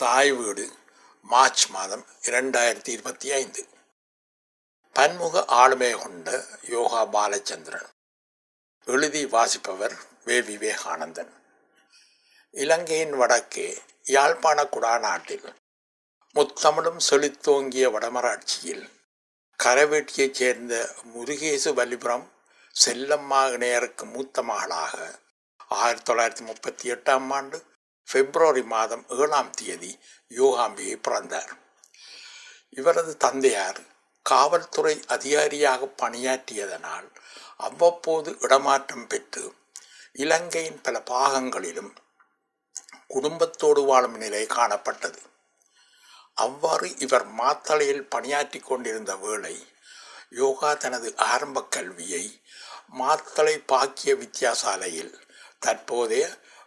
தாய் வீடு மார்ச் மாதம் இரண்டாயிரத்தி இருபத்தி ஐந்து. பன்முக ஆளுமை கொண்ட யோகா பாலச்சந்திரன். எழுதி வாசிப்பவர் வே. விவேகானந்தன். இலங்கையின் வடக்கே யாழ்ப்பாண குடாநாட்டில் முத்தமிழும் செழித்தோங்கிய வடமராட்சியில் கரவேட்டியைச் சேர்ந்த முருகேசு வலிபுரம் செல்லம்மா இணையருக்கு மூத்த மகளாக ஆயிரத்தி தொள்ளாயிரத்தி முப்பத்தி எட்டாம் ஆண்டு பிப்ரவரி மாதம் ஏழாம் தேதி யோகாம்பிகை பிறந்தார். இவரது தந்தையார் காவல்துறை அதிகாரியாக பணியாற்றியதனால் அவ்வப்போது இடமாற்றம் பெற்று இலங்கையின் பல பாகங்களிலும் குடும்பத்தோடு வாழும் நிலை காணப்பட்டது. அவ்வாறு இவர் மாத்தளையில் பணியாற்றி கொண்டிருந்த வேளை யோகா தனது ஆரம்ப கல்வியை மாத்தளை பாக்கிய வித்தியாசாலையில் தற்போதைய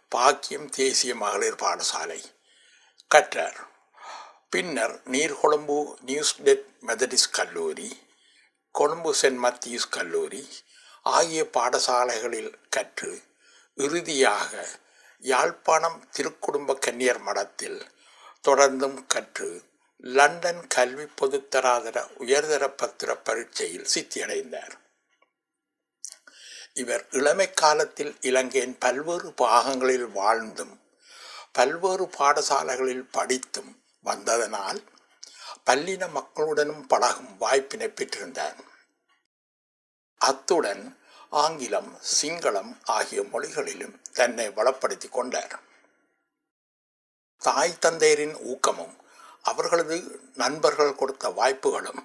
பாக்கியம் தேசிய மகளிர் பாடசாலை. கற்றார். பின்னர் நீர்கொழும்பு நியூஸ்டெட் மெதடிஸ்ட் கல்லூரி கொழும்பு சென்ட் மத்தியூஸ் கல்லூரி ஆகிய பாடசாலைகளில் கற்று இறுதியாக யாழ்ப்பாணம் திருக்குடும்ப கன்னியர் மடத்தில் தொடர்ந்தும் கற்று லண்டன் கல்வி பொதுத்தராதர உயர்தர பத்திர பரீட்சையில் சித்தியடைந்தார். இவர் இளமை காலத்தில் இலங்கையின் பல்வேறு பாகங்களில் வாழ்ந்தும் பல்வேறு பாடசாலைகளில் படித்தும் வந்ததனால் பல்லின மக்களுடனும் பழகும் வாய்ப்பினை பெற்றிருந்தார். அத்துடன் ஆங்கிலம் சிங்களம் ஆகிய மொழிகளிலும் தன்னை வளப்படுத்தி கொண்டார். தாய் தந்தையரின் ஊக்கமும் அவர்களது நண்பர்கள் கொடுத்த வாய்ப்புகளும்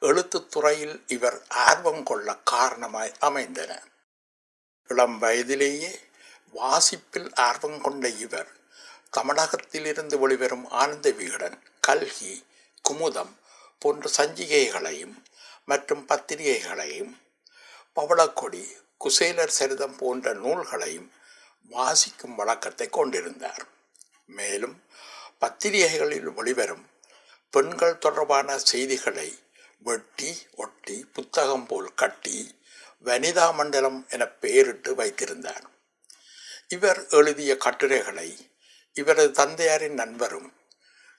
எழுத்துத்துறையில் இவர் ஆர்வம் கொள்ள காரணமாய் அமைந்தன. இளம் வயதிலேயே வாசிப்பில் ஆர்வம் கொண்ட இவர் தமிழகத்திலிருந்து வெளிவரும் ஆனந்த விகடன் கல்கி குமுதம் போன்ற சஞ்சிகைகளையும் மற்றும் பத்திரிகைகளையும் பவளக்கொடி குசேலர் சரிதம் போன்ற நூல்களையும் வாசிக்கும் வழக்கத்தை கொண்டிருந்தார். மேலும் பத்திரிகைகளில் வெளிவரும் பெண்கள் தொடர்பான செய்திகளை வெட்டி ஒட்டி புத்தகம் போல் கட்டி வனிதா மண்டலம் என பெயரிட்டு வைத்திருந்தார். இவர் எழுதிய கட்டுரைகளை இவரது தந்தையாரின் நண்பரும்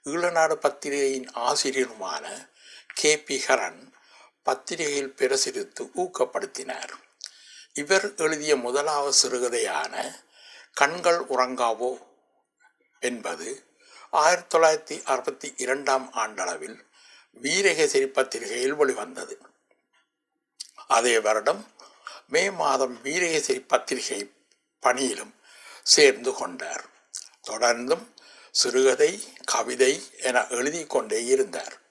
ஈழநாடு பத்திரிகையின் ஆசிரியருமான கே. பி. ஹரன் பத்திரிகையில் பிரசுரித்து ஊக்கப்படுத்தினார். இவர் எழுதிய முதலாவது சிறுகதையான கண்கள் உறங்காவோ என்பது ஆயிரத்தி தொள்ளாயிரத்தி அறுபத்தி இரண்டாம் ஆண்டளவில் வீரகேசரி பத்திரிகையில் வெளிவந்தது. அதே வருடம் மே மாதம் வீரகேசரி பத்திரிகை பணியிலும் சேர்ந்து கொண்டார். தொடர்ந்தும் சிறுகதை கவிதை என எழுதி கொண்டே இருந்தார்.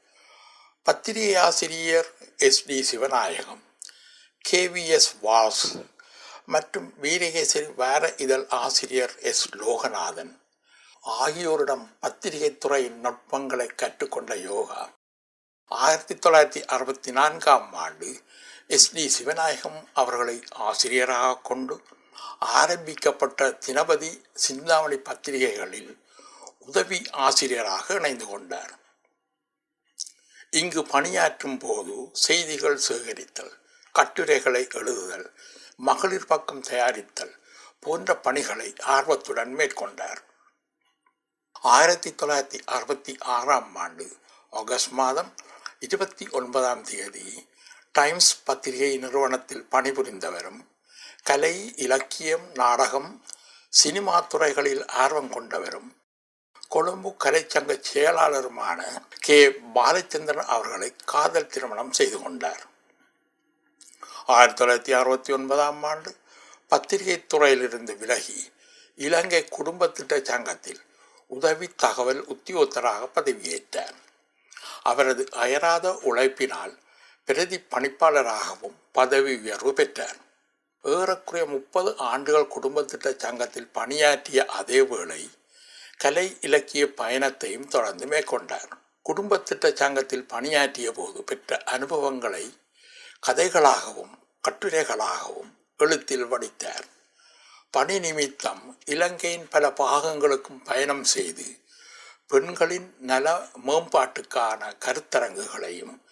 பத்திரிகை ஆசிரியர் S T Sivanayagam KVS Vas மற்றும் வீரகேசரி வார இதழ் ஆசிரியர் எஸ் லோகநாதன் ஆகியோரிடம் பத்திரிகை துறையின் நுட்பங்களை கற்றுக்கொண்ட யோகா. ஆயிரத்தி தொள்ளாயிரத்தி அறுபத்தி நான்காம் ஆண்டு எஸ் டி சிவநாயகம் அவர்களை ஆசிரியராக கொண்டு ஆரம்பிக்கப்பட்ட தினபதி சிந்தாமணி பத்திரிகைகளில் உதவி ஆசிரியராக இணைந்து கொண்டார். இங்கு பணியாற்றும் போது செய்திகள் சேகரித்தல் கட்டுரைகளை எழுதுதல் மகளிர் பக்கம் தயாரித்தல் போன்ற பணிகளை ஆர்வத்துடன் மேற்கொண்டார். ஆயிரத்தி தொள்ளாயிரத்தி அறுபத்தி ஆறாம் ஆண்டு ஆகஸ்ட் மாதம் இருபத்தி ஒன்பதாம் தேதி டைம்ஸ் பத்திரிகை நிறுவனத்தில் பணிபுரிந்தவரும் கலை இலக்கியம் நாடகம் சினிமா துறைகளில் ஆர்வம் கொண்டவரும் கொழும்பு கலைச்சங்க செயலாளருமான கே. பாலச்சந்திரன் அவர்களை காதல் திருமணம் செய்து கொண்டார். ஆயிரத்தி தொள்ளாயிரத்தி அறுபத்தி ஒன்பதாம் ஆண்டு பத்திரிகை துறையிலிருந்து விலகி இலங்கை குடும்ப திட்ட சங்கத்தில் உதவி தகவல் உத்தியோகத்தராக பதவியேற்றார். அவரது அயராத உழைப்பினால் பிரதி பணிப்பாளராகவும் பதவி உயர்வு பெற்றார். ஏறக்குறைய முப்பது ஆண்டுகள் குடும்ப திட்ட சங்கத்தில் பணியாற்றிய அதே வேளை கலை இலக்கிய பயணத்தையும் தொடர்ந்து மேற்கொண்டார். குடும்ப திட்ட சங்கத்தில் பணியாற்றிய போது பெற்ற அனுபவங்களை கதைகளாகவும் கட்டுரைகளாகவும் எழுத்தில் வடித்தார். பணி நிமித்தம் இலங்கையின் பல பாகங்களுக்கும் பயணம் செய்து பெண்களின் நல மேம்பாட்டுக்கான கருத்தரங்குகளையும்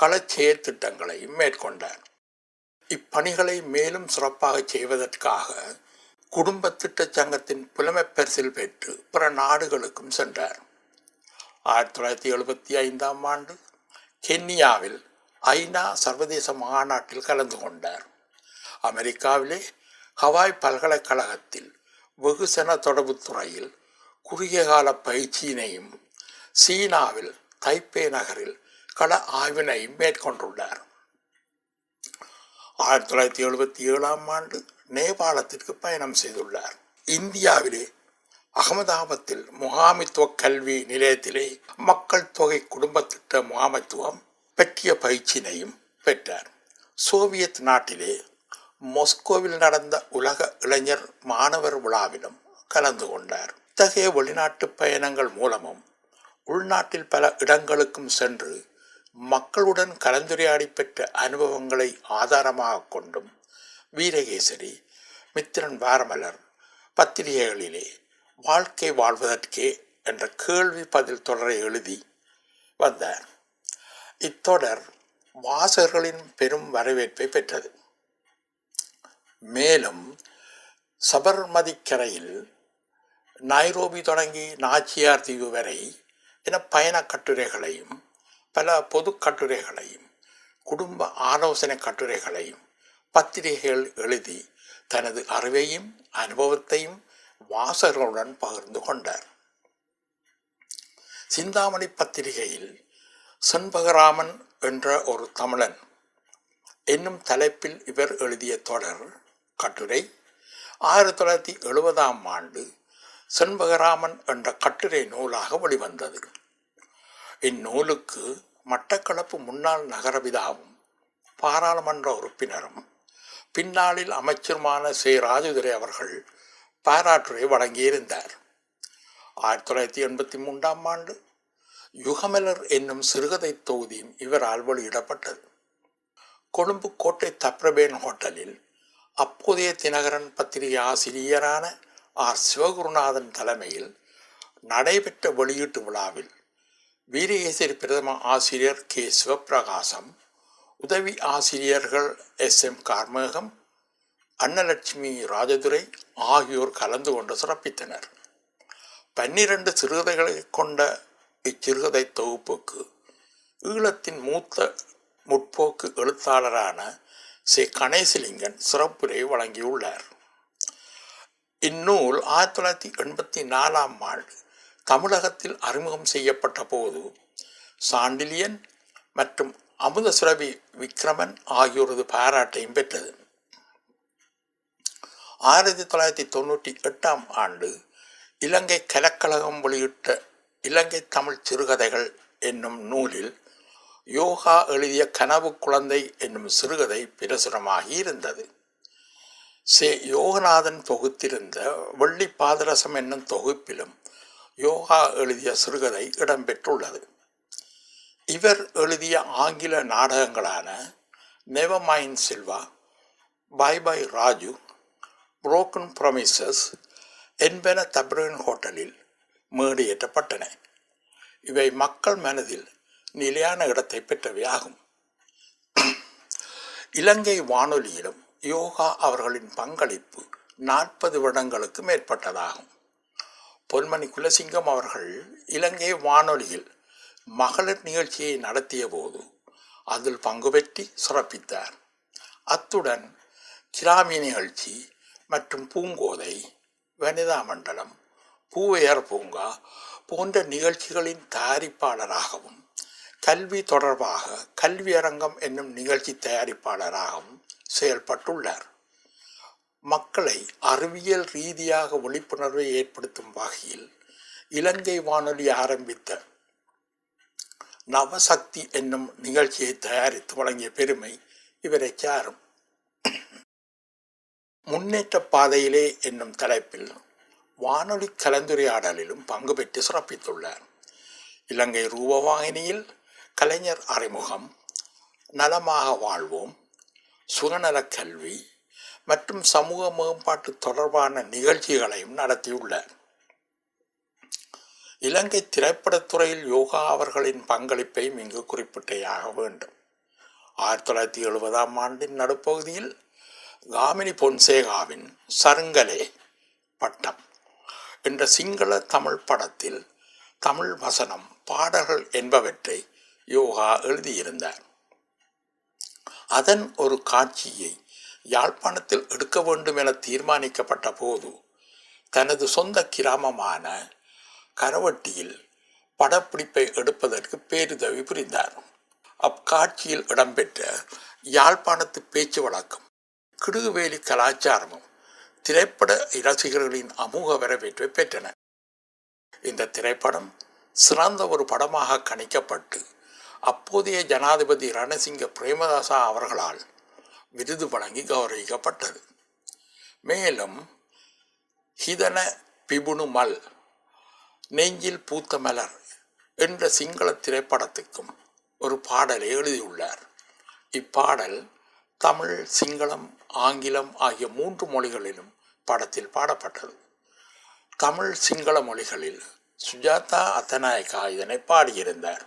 களச்செய திட்டங்களையும் மேற்கொண்டார். இப்பணிகளை மேலும் சிறப்பாக செய்வதற்காக குடும்ப திட்ட சங்கத்தின் புலமைப் பரிசில் பெற்று பிற நாடுகளுக்கும் சென்றார். ஆயிரத்தி தொள்ளாயிரத்தி எழுபத்தி ஐந்தாம் ஆண்டு கென்னியாவில் ஐநா சர்வதேச மாநாட்டில் கலந்து கொண்டார். அமெரிக்காவிலே ஹவாய் பல்கலைக்கழகத்தில் வெகுசன தொடர்புத் துறையில் குறுகிய கால பயிற்சியினையும் சீனாவில் தைப்பே நகரில் கள ஆய்வினையும் மேற்கொண்டுள்ளார். ஆயிரத்தி தொள்ளாயிரத்தி எழுபத்தி ஏழாம் ஆண்டு நேபாளத்திற்கு பயணம் செய்துள்ளார். இந்தியாவிலே அகமதாபாத்தில் முகாமித்துவ கல்வி நிலையத்திலே மக்கள் தொகை குடும்ப திட்ட முகாமித்துவம் பற்றிய பயிற்சியினையும் பெற்றார். சோவியத் நாட்டிலே மொஸ்கோவில் நடந்த உலக இளைஞர் மாணவர் விழாவிலும் கலந்து கொண்டார். இத்தகைய வெளிநாட்டு பயணங்கள் மூலமும் உள்நாட்டில் பல இடங்களுக்கும் சென்று மக்களுடன் கலந்துரையாடி பெற்ற அனுபவங்களை ஆதாரமாக கொண்டும் வீரகேசரி மித்திரன் வாரமலர் பத்திரிகைகளிலே வாழ்க்கை வாழ்வதற்கே என்ற கேள்வி பதில் தொடரை எழுதி வந்தார். இத்தொடர் வாசகர்களின் பெரும் வரவேற்பை பெற்றது. மேலும் சபர்மதி கரையில் நைரோபி தொடங்கி நாச்சியார் தீவு வரை என பயண கட்டுரைகளையும் பல பொது கட்டுரைகளையும் குடும்ப ஆலோசனை கட்டுரைகளையும் பத்திரிகைகள் எழுதி தனது அறிவையும் அனுபவத்தையும் வாசகர்களுடன் பகிர்ந்து கொண்டார். சிந்தாமணி பத்திரிகையில் செண்பகராமன் என்ற ஒரு தமிழன் என்னும் தலைப்பில் இவர் எழுதிய தொடர் கட்டுரை ஆயிரத்தி தொள்ளாயிரத்தி எழுபதாம் ஆண்டு செண்பகராமன் என்ற கட்டுரை நூலாக வெளிவந்தது. இந்நூலுக்கு மட்டக்களப்பு முன்னாள் நகரபிதாவும் பாராளுமன்ற உறுப்பினரும் பின்னாளில் அமைச்சருமான சே. ராஜதுரை அவர்கள் பாராட்டுரை வழங்கியிருந்தார். ஆயிரத்தி தொள்ளாயிரத்தி எண்பத்தி மூன்றாம் ஆண்டு யுகமலர் என்னும் சிறுகதை தொகுதியும் இவரால் வெளியிடப்பட்டது. கொழும்பு கோட்டை தப்ரபேன் ஹோட்டலில் அப்போதைய தினகரன் பத்திரிகை ஆசிரியரான ஆர். சிவகுருநாதன் தலைமையில் நடைபெற்ற வெளியீட்டு விழாவில் வீரகேசரி பிரதம ஆசிரியர் கே. சிவப்பிரகாசம் உதவி ஆசிரியர்கள் எஸ். எம். கார்மேகம் அன்னலட்சுமி ராஜதுரை ஆகியோர் கலந்து கொண்டு சிறப்பித்தனர். பன்னிரண்டு சிறுகதைகளை கொண்ட இச்சிறுகதை தொகுப்புக்கு ஈழத்தின் மூத்த முற்போக்கு எழுத்தாளரான சி. கணேசலிங்கன் சிறப்புரை வழங்கியுள்ளார். இந்நூல் ஆயிரத்தி தொள்ளாயிரத்தி எண்பத்தி நாலாம் ஆண்டு தமிழகத்தில் அறிமுகம் செய்யப்பட்ட போது சாண்டிலியன் மற்றும் அமுதசுரபி விக்ரமன் ஆகியோரது பாராட்டையும் பெற்றது. ஆயிரத்தி தொள்ளாயிரத்தி தொண்ணூற்றி எட்டாம் ஆண்டு இலங்கை கலக்கழகம் வெளியிட்ட இலங்கை தமிழ் சிறுகதைகள் என்னும் நூலில் யோகா எழுதிய கனவு குழந்தை என்னும் சிறுகதை பிரசுரமாகி இருந்தது. சே யோகநாதன் தொகுத்திருந்த வெள்ளி பாதரசம் என்னும் தொகுப்பிலும் யோகா எழுதிய சிறுகதை இடம்பெற்றுள்ளது. இவர் எழுதிய ஆங்கில நாடகங்களான நெவமைன் Silva bye bye Raju broken promises என்பன தப்ரன் ஹோட்டலில் மேடையேற்றப்பட்டன. இவை மக்கள் மனதில் நிலையான இடத்தை பெற்றவை ஆகும் இலங்கை வானொலியிலும் யோகா அவர்களின் பங்களிப்பு நாற்பது வருடங்களுக்கு மேற்பட்டதாகும். பொன்மணி குலசிங்கம் அவர்கள் இலங்கை வானொலியில் மகளிர் நிகழ்ச்சியை நடத்திய போது அதில் பங்கு பெற்றி சிறப்பித்தார். அத்துடன் கிராமி நிகழ்ச்சி மற்றும் பூங்கோதை வனிதா மண்டலம் பூவையர் பூங்கா போன்ற நிகழ்ச்சிகளின் தயாரிப்பாளராகவும் கல்வி தொடர்பாக கல்வியரங்கம் என்னும் நிகழ்ச்சி தயாரிப்பாளராகவும் செயல்பட்டுள்ளார். மக்களை அறிவியல் ரீதியாக விழிப்புணர்வை ஏற்படுத்தும் வகையில் இலங்கை வானொலி ஆரம்பித்த நவசக்தி என்னும் நிகழ்ச்சியை தயாரித்து வழங்கிய பெருமை இவரை சாரும் முன்னேற்ற பாதையிலே என்னும் தலைப்பில் வானொலி கலந்துரையாடலிலும் பங்கு பெற்று சிறப்பித்துள்ளார். இலங்கை ரூபவாகினியில் கலைஞர் அறிமுகம் நலமாக வாழ்வோம் சுகநலக் கல்வி மற்றும் சமூக மேம்பாட்டு தொடர்பான நிகழ்ச்சிகளையும் நடத்தியுள்ளார் இலங்கை திரைப்படத்துறையில் யோகா அவர்களின் பங்களிப்பையும் இங்கு குறிப்பிட்டேயாக வேண்டும். ஆயிரத்தி தொள்ளாயிரத்தி எழுபதாம் ஆண்டின் நடுப்பகுதியில் காமினி பொன்சேகாவின் சருங்கலே பட்டம் என்ற சிங்கள தமிழ் படத்தில் தமிழ் வசனம் பாடல்கள் என்பவற்றை யோகா எழுதியிருந்தார். அதன் ஒரு காட்சியை யாழ்ப்பாணத்தில் எடுக்க வேண்டும் என தீர்மானிக்கப்பட்ட போது தனது சொந்த கிராமமான கரவட்டியில் படப்பிடிப்பை எடுப்பதற்கு பேருதவி புரிந்தார். அக்காட்சியில் இடம்பெற்ற யாழ்ப்பாணத்து பேச்சு வழக்கம் கிடுகுவேலி கலாச்சாரமும் திரைப்பட ரசிகர்களின் அமூக வரவேற்பை பெற்றன. இந்த திரைப்படம் சிறந்த ஒரு படமாக கணிக்கப்பட்டு அப்போதைய ஜனாதிபதி ரணசிங்க பிரேமதாசா அவர்களால் விருது வழங்கி கௌரவிக்கப்பட்டது. மேலும் ஹிதன பிபுணுமல் நெஞ்சில் பூத்த மலர் என்ற சிங்கள திரைப்படத்துக்கும் ஒரு பாடலை எழுதியுள்ளார். இப்பாடல் தமிழ் சிங்களம் ஆங்கிலம் ஆகிய மூன்று மொழிகளிலும் படத்தில் பாடப்பட்டது. தமிழ் சிங்கள மொழிகளில் சுஜாதா அத்தநாயக்கா இதனை பாடியிருந்தார்.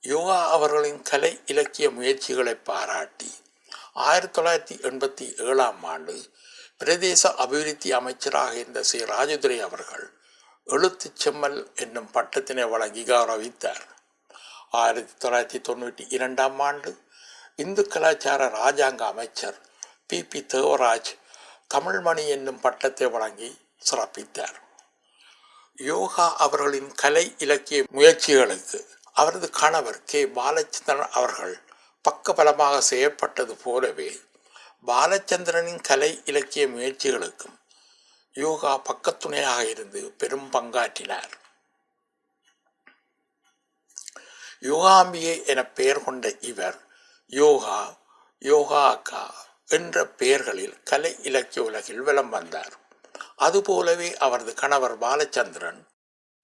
யோகா அவர்களின் கலை இலக்கிய முயற்சிகளை பாராட்டி ஆயிரத்தி தொள்ளாயிரத்தி எண்பத்தி ஏழாம் ஆண்டு பிரதேச அபிவிருத்தி அமைச்சராக இருந்த சி. ராஜதுரை அவர்கள் எழுத்துச் செம்மல் என்னும் பட்டத்தினை வழங்கி கௌரவித்தார். ஆயிரத்தி தொள்ளாயிரத்தி தொண்ணூற்றி இரண்டாம் ஆண்டு இந்து கலாச்சார ராஜாங்க அமைச்சர் பி. பி. தேவராஜ் தமிழ்மணி என்னும் பட்டத்தை வழங்கி சிறப்பித்தார். யோகா அவர்களின் கலை இலக்கிய முயற்சிகளுக்கு அவரது கணவர் கே. பாலச்சந்திரன் அவர்கள் பக்கபலமாக செய்யப்பட்டது போலவே பாலச்சந்திரனின் கலை இலக்கிய முயற்சிகளுக்கும் யோகா பக்கத்துணையாக இருந்து பெரும் பங்காற்றினார். யோகாம்பிகை என பெயர் கொண்ட இவர் யோகா யோகா அக்கா என்ற பெயர்களில் கலை இலக்கிய உலகில் விளம் வந்தார். அதுபோலவே அவரது கணவர் பாலச்சந்திரன்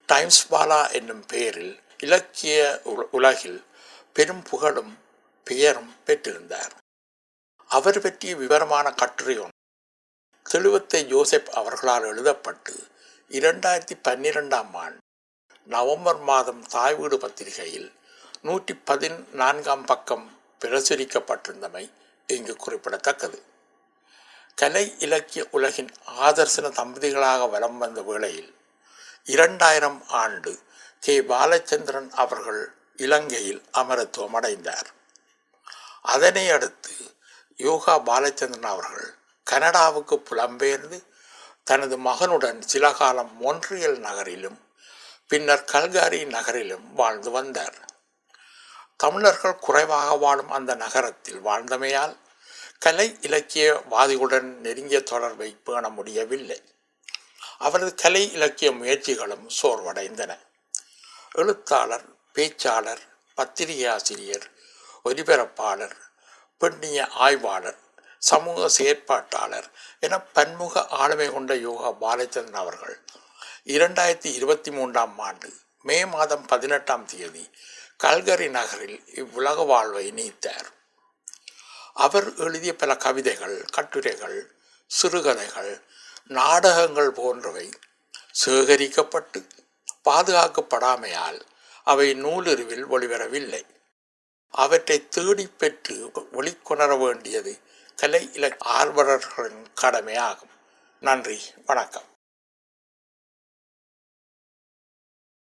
டைம்ஸ் பாலா என்னும் பெயரில் இலக்கிய உலகில் பெரும் புகழும் பெயரும் பெற்றிருந்தார். அவர் பற்றிய விவரமான கட்டுரை ஒன்று. தெளிவத்தை ஜோசப் அவர்களால் எழுதப்பட்டு இரண்டாயிரத்தி பன்னிரெண்டாம் ஆண்டு நவம்பர் மாதம் தாய் வீடு பத்திரிகையில் நூற்றி பதினான்காம் பக்கம் பிரசுரிக்கப்பட்டிருந்தமை இங்கு குறிப்பிடத்தக்கது. கலை இலக்கிய உலகின் ஆதர்சன தம்பதிகளாக வலம் வந்த வேளையில் இரண்டாயிரம் ஆண்டு கே. பாலச்சந்திரன் அவர்கள் இலங்கையில் அமரத்துவம் அடைந்தார். அதனை அடுத்து யோகா பாலச்சந்திரன் அவர்கள் கனடாவுக்கு புலம்பெயர்ந்து தனது மகனுடன் சில காலம் மொன்றியல் நகரிலும் பின்னர் கல்காரி நகரிலும் வாழ்ந்து வந்தார். தமிழர்கள் குறைவாக வாழும் அந்த நகரத்தில் வாழ்ந்தமையால் கலை இலக்கியவாதிகளுடன் நெருங்கிய தொடர்பை பேண முடியவில்லை. அவரது கலை இலக்கிய முயற்சிகளும் சோர்வடைந்தன. எழுத்தாளர் பேச்சாளர் பத்திரிகை ஆசிரியர் ஒலிபரப்பாளர் பெண்ணிய ஆய்வாளர் சமூக செயற்பாட்டாளர் என பன்முக ஆளுமை கொண்ட யோகா பாலச்சந்திரன் அவர்கள் இரண்டாயிரத்தி இருபத்தி மூன்றாம் ஆண்டு மே மாதம் பதினெட்டாம் தேதி கல்கரி நகரில் இவ்வுலக வாழ்வை நீத்தார். அவர் எழுதிய பல கவிதைகள் கட்டுரைகள் சிறுகதைகள் நாடகங்கள் போன்றவை சேகரிக்கப்பட்டு பாதுகாக்கப்படாமையால் அவை நூலுருவில் ஒளிபெறவில்லை அவற்றை தேடிப்பெற்று பெற்று வேண்டியது கலை இல ஆர்வலர்களின் கடமையாகும். நன்றி வணக்கம்.